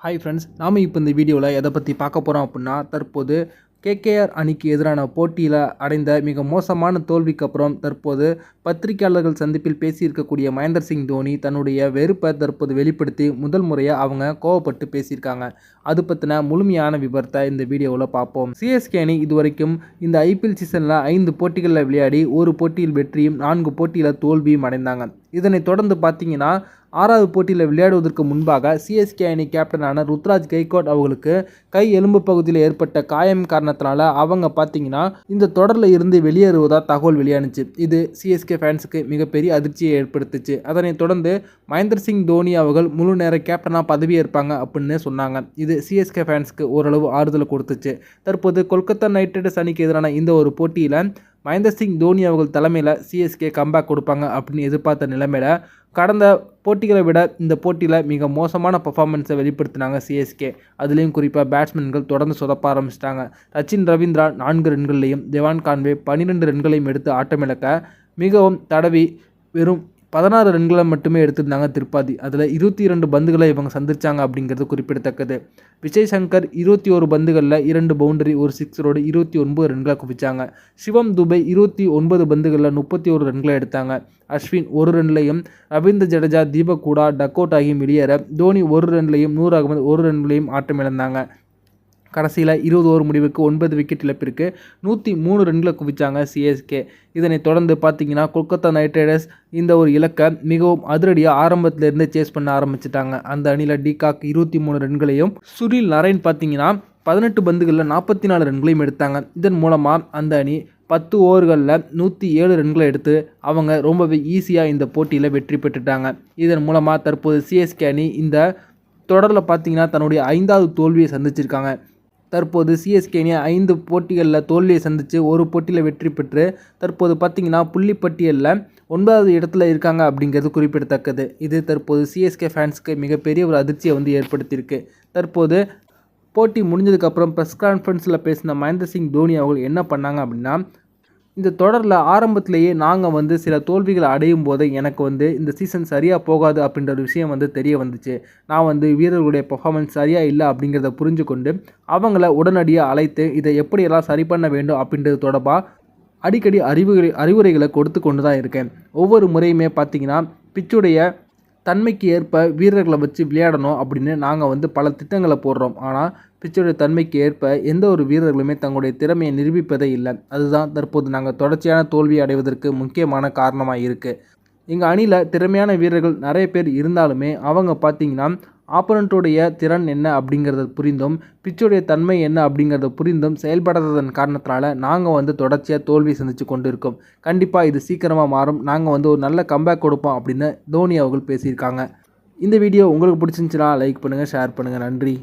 Hi friends நாம் இப்போ இந்த வீடியோவில் எதை பற்றி பார்க்க போகிறோம் அப்படின்னா தற்போது கேகேஆர் அணிக்கு எதிரான போட்டியில் அடைந்த மிக மோசமான தோல்விக்கு அப்புறம் தற்போது பத்திரிகையாளர்கள் சந்திப்பில் பேசியிருக்கக்கூடிய மகேந்திர சிங் தோனி தன்னுடைய வெறுப்பை தற்போது வெளிப்படுத்தி முதல் முறையாக அவங்க கோவப்பட்டு பேசியிருக்காங்க. அது பற்றின முழுமையான விபரத்தை இந்த வீடியோவில் பார்ப்போம். சிஎஸ்கே அணி இதுவரைக்கும் இந்த ஐபிஎல் சீசனில் ஐந்து போட்டிகளில் விளையாடி ஒரு போட்டியில் வெற்றியும் நான்கு போட்டியில் தோல்வியும் அடைந்தாங்க. இதனைத் தொடர்ந்து பார்த்தீங்கன்னா ஆறாவது போட்டியில் விளையாடுவதற்கு முன்பாக சிஎஸ்கே அணி கேப்டனான ருத்ராஜ் கெய்கோட் அவர்களுக்கு கை எலும்பு பகுதியில் ஏற்பட்ட காயம் காரணத்தினால அவங்க பார்த்தீங்கன்னா இந்த தொடரில் இருந்து வெளியேறுவதாக தகவல் வெளியானுச்சு. இது சிஎஸ்கே ஃபேன்ஸுக்கு மிகப்பெரிய அதிர்ச்சியை ஏற்படுத்துச்சு. அதனைத் தொடர்ந்து மகேந்திர சிங் தோனி அவர்கள் முழு நேர கேப்டனாக பதவியேற்பாங்க அப்படின்னு சொன்னாங்க. இது சிஎஸ்கே ஃபேன்ஸ்க்கு ஓரளவு ஆறுதல் கொடுத்துச்சு. தற்போது கொல்கத்தா நைட் ரைடர்ஸ் அணிக்கு எதிரான இந்த ஒரு போட்டியில் மகேந்திர சிங் தோனி அவர்கள் தலைமையில் சிஎஸ்கே கம்பேக் கொடுப்பாங்க அப்படின்னு எதிர்பார்த்த நிலைமையில் கடந்த போட்டிகளை விட இந்த போட்டியில் மிக மோசமான பர்ஃபார்மன்ஸை வெளிப்படுத்தினாங்க சிஎஸ்கே அதுலேயும் குறிப்பாக பேட்ஸ்மேன்கள் தொடர்ந்து சொதப்ப ஆரம்பிச்சிட்டாங்க. சச்சின் ரவீந்திரா நான்கு ரன்கள்லையும் திவான் கான்வே பன்னிரெண்டு ரன்களையும் எடுத்து ஆட்டமிழக்க மிகவும் தடவி வெறும் பதினாறு ரன்களை மட்டுமே எடுத்திருந்தாங்க திருப்பாதி. அதில் இருபத்தி இரண்டு பந்துகளை இவங்க சந்திச்சாங்க அப்படிங்கிறது குறிப்பிடத்தக்கது. விஜய் சங்கர் இருபத்தி ஒரு பந்துகளில் இரண்டு பவுண்டரி ஒரு சிக்ஸரோடு இருபத்தி ஒன்பது ரன்களை குவிச்சாங்க. சிவம் துபை இருபத்தி ஒன்பது பந்துகளில் முப்பத்தி ஒரு ரன்களை எடுத்தாங்க. அஸ்வின் ஒரு ரன்லையும் ரவீந்திர ஜடேஜா தீபக் கூடா டக்கோட் ஆகியும் வெளியேற தோனி ஒரு ரன்லையும் நூறு அகமது ஒரு ரன்லையும் ஆட்டமிழந்தாங்க. கடைசியில் இருபது ஓவர் முடிவுக்கு ஒன்பது விக்கெட் இழப்பிற்கு நூற்றி மூணு ரன்களை குவிச்சாங்க சிஎஸ்கே இதனைத் தொடர்ந்து பார்த்தீங்கன்னா கொல்கத்தா நைட் ரைடர்ஸ் இந்த ஒரு இலக்கை மிகவும் அதிரடியாக ஆரம்பத்திலேருந்து சேஸ் பண்ண ஆரம்பிச்சிட்டாங்க. அந்த அணியில் டிகாக் இருபத்தி மூணு ரன்களையும் சுரில் நரேன் பார்த்தீங்கன்னா பதினெட்டு பந்துகளில் நாற்பத்தி நாலு ரன்களையும் எடுத்தாங்க. இதன் மூலமாக அந்த அணி பத்து ஓவர்களில் நூற்றி ஏழு ரன்களை எடுத்து அவங்க ரொம்பவே ஈஸியாக இந்த போட்டியில் வெற்றி பெற்றுட்டாங்க. இதன் மூலமாக தற்போது சிஎஸ்கே அணி இந்த தொடரில் பார்த்தீங்கன்னா தன்னுடைய ஐந்தாவது தோல்வியை சந்திச்சிருக்காங்க. தற்போது சிஎஸ்கே அணி ஐந்து போட்டிகளில் தோல்வியை சந்தித்து ஒரு போட்டியில் வெற்றி பெற்று தற்போது பார்த்திங்கன்னா புள்ளிப்பட்டியலில் ஒன்பதாவது இடத்துல இருக்காங்க அப்படிங்கிறது குறிப்பிடத்தக்கது. இது தற்போது சிஎஸ்கே ஃபேன்ஸ்க்கு மிகப்பெரிய ஒரு அதிர்ச்சியை வந்து ஏற்படுத்தியிருக்கு. தற்போது போட்டி முடிஞ்சதுக்கப்புறம் ப்ரெஸ் கான்ஃபரன்ஸில் பேசின மகேந்திர சிங் தோனி அவர்கள் என்ன பண்ணாங்க அப்படின்னா இந்த தொடரில் ஆரம்பத்திலேயே நாங்கள் வந்து சில தோல்விகளை அடையும் போது எனக்கு வந்து இந்த சீசன் சரியாக போகாது அப்படின்ற ஒரு விஷயம் வந்து தெரிய வந்துச்சு. நான் வந்து வீரர்களுடைய பர்ஃபாமன்ஸ் சரியாக இல்லை அப்படிங்கிறத புரிஞ்சு கொண்டு அவங்கள உடனடியாக அழைத்து இதை எப்படியெல்லாம் சரி பண்ண வேண்டும் அப்படின்றது தொடர்பாக அடிக்கடி அறிவுரை அறிவுரைகளை கொடுத்து கொண்டு தான் இருக்கேன். ஒவ்வொரு முறையுமே பார்த்திங்கன்னா பிச்சுடைய தன்மைக்கு ஏற்ப வீரர்களை வச்சு விளையாடணும் அப்படின்னு நாங்கள் வந்து பல திட்டங்களை போடுறோம். ஆனால் பிச்சோடைய தன்மைக்கு ஏற்ப எந்த ஒரு வீரர்களுமே தங்களுடைய திறமையை நிரூபிப்பதே இல்லை. அதுதான் தற்போது நாங்கள் தொடர்ச்சியான தோல்வி அடைவதற்கு முக்கியமான காரணமாக இருக்குது எங்கள் அணியில் திறமையான வீரர்கள் நிறைய பேர் இருந்தாலுமே அவங்க பார்த்திங்கன்னா ஆப்பனண்ட்டுடைய திறன் என்ன அப்படிங்கிறத புரிந்தும் பிச்சுடைய தன்மை என்ன அப்படிங்கிறத புரிந்தும் செயல்படாததன் காரணத்தினால நாங்கள் வந்து தொடர்ச்சியாக தோல்வி சந்தித்து கொண்டு இருக்கோம் கண்டிப்பாக இது சீக்கிரமாக மாறும். நாங்கள் வந்து ஒரு நல்ல கம்பேக் கொடுப்போம் அப்படின்னு தோனி அவர்கள் பேசியிருக்காங்க. இந்த வீடியோ உங்களுக்கு பிடிச்சிருந்துச்சுன்னா லைக் பண்ணுங்கள் ஷேர் பண்ணுங்கள் நன்றி.